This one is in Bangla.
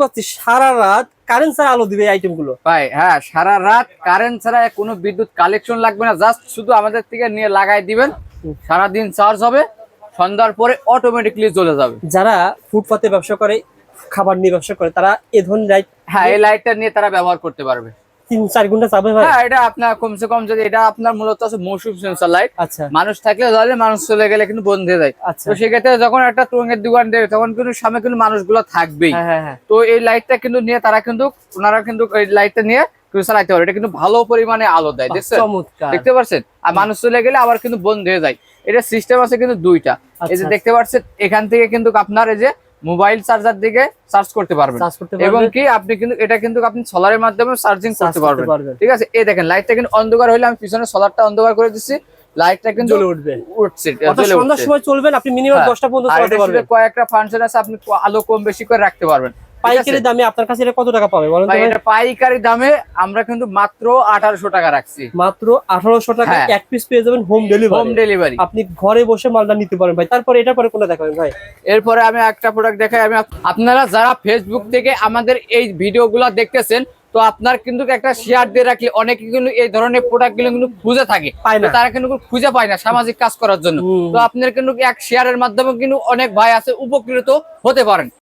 পাচ্ছি সারা রাত কারেন্ট ছাড়া আলো দিবে আইটেমগুলো। ভাই হ্যাঁ সারা রাত কারেন্ট ছাড়া কোনো বিদ্যুৎ কালেকশন লাগবে না জাস্ট শুধু আমাদের থেকে নিয়ে লাগাই দিবেন। সারা দিন চার্জ হবে সন্ধ্যার পরে অটোমেটিকলি চলে যাবে। যারা ফুটপাতে ব্যবসা করে খাবার নিয়ে ব্যবসা করে তারা এ ধরনের লাইট হ্যাঁ এই লাইটটা নিয়ে তারা ব্যবহার করতে পারবে। তিন চার ঘণ্টা চাবে ভাই? হ্যাঁ এটা আপনার কমসে কম যদি এটা আপনার মূলত আছে মৌসুম সেন্সর লাইট আচ্ছা। মানুষ থাকলে মানুষ চলে গেলে কিন্তু বন্ধ হয়ে যায় আচ্ছা। তো সেক্ষেত্রে যখন একটা টুঙ্গের দোকান দেবে তখন কিন্তু সামনে কিন্তু মানুষগুলো থাকবেই। হ্যাঁ হ্যাঁ তো এই লাইটটা কিন্তু নিয়ে তারা কিন্তু ওনারা কিন্তু এই লাইটটা নিয়ে চালাইতে এটা কিন্তু ভালো পরিমাণে আলো দেয় দেখছেন? দেখতে পাচ্ছেন আর মানুষ চলে গেলে আবার কিন্তু বন্ধ হয়ে যায়। এটা সিস্টেম আছে কিন্তু দুইটা। এই যে আচ্ছা। দেখতে পাচ্ছেন এখান থেকে কিন্তু আপনার এই যে মোবাইল চার্জার দিকে চার্জ করতে পারবেন। এবং কি আপনি কিন্তু এটা কিন্তু আপনি সোলারের মাধ্যমে চার্জিং করতে পারবেন। ঠিক আছে? এই দেখেন লাইটটা কিন্তু অন্ধকার হলে আমি পিছনে সোলারটা অন্ধকার করে দিচ্ছি লাইটটা কিন্তু জ্বলে উঠবে। উঠছে সন্ধ্যার সময় চলবেন আপনি মিনিমাম হ্যাঁ। দশটা পর্যন্ত আর চালাতে পারবেন। কয়েকটা ফাংশন আছে আপনি আলো কম বেশি করে রাখতে পারবেন? পাইকারি দামে আপনার কাছে এটা কত টাকা পাবে বলেন? এটা পাইকারি দামে আমরা কিন্তু মাত্র আঠারোশো টাকা রাখছি। মাত্র আঠারোশো টাকা হ্যাঁ। এক পিস পেয়ে যাবেন হোম ডেলিভারি হোম ডেলিভারি আপনি ঘরে বসে মালটা নিতে পারেন ভাই। তারপরে এটা পরে কোনটা দেখাবেন ভাই? এরপরে আমি একটা প্রোডাক্ট দেখাই। আমি আপনারা যারা ফেসবুক থেকে আমাদের এই ভিডিওগুলো দেখতেছেন তো আপনার কিন্তু একটা শেয়ার দিয়ে রাখলে অনেকে কিন্তু এই ধরনের প্রোডাক্টগুলো কিন্তু খুঁজে থাকে। তারা কিন্তু খুঁজে পায় না সামাজিক কাজ করার জন্য। তো আপনার কিন্তু এক শেয়ারের মাধ্যমে কিন্তু অনেক ভাই আছে উপকৃত হতে পারেন।